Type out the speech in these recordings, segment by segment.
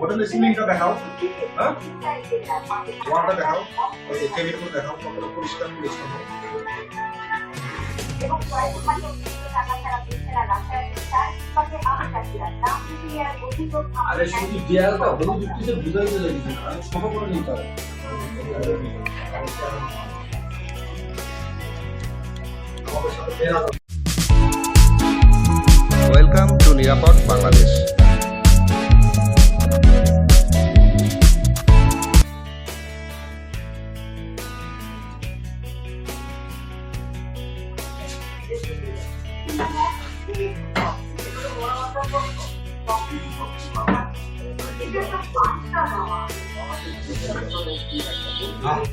হোটেলের সিলিংটা দেখাও। হ্যাঁ? ওয়ালটা দেখাও। ওই টেবিলগুলো দেখাও। কতটা পরিষ্কার না দিয়ে আর শুধু দেয়ালটা, হলুদ উঠতেছে বুঝাই বুঝাই দিচ্ছে আমি ছোট করে নিতে হবে। Irapan, Bangladesh. Ah,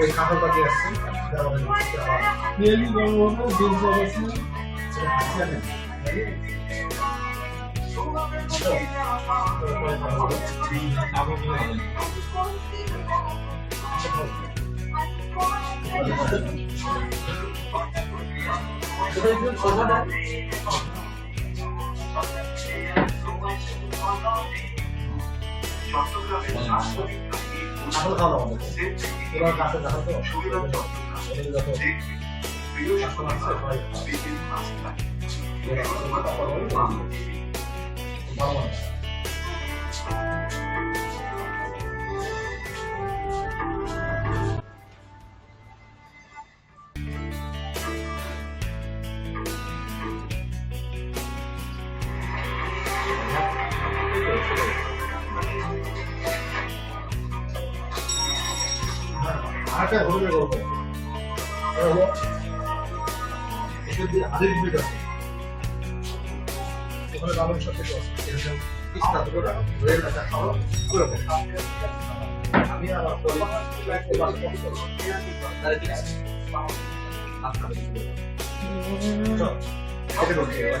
ওই কাপড় পাঠিয়ে আসছে যারা কাপড় খাওয়া দাওয়া ওরা কাছে দেখা তো। ওদের যত সবাই ভালো মানে আরেকটা হোটেলের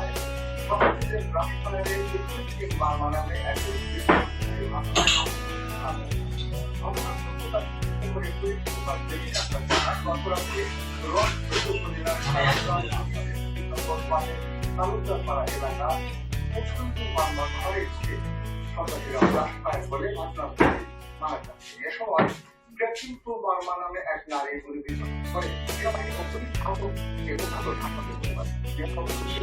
হলো এসব দিয়ে হাজির বিট আছে ওখানে দামের সাথে আছে এরকম তিস্তা দুটো টাকা রেল টাকা খাওয়া পুরো আমি আমার পরিবার তাহলে ঠিক আছে চল এটা করছি এবার ভালো কিন্তু বর্মা নামে এক নারী পরিবেশন করে খাদ্য ঠান্ডা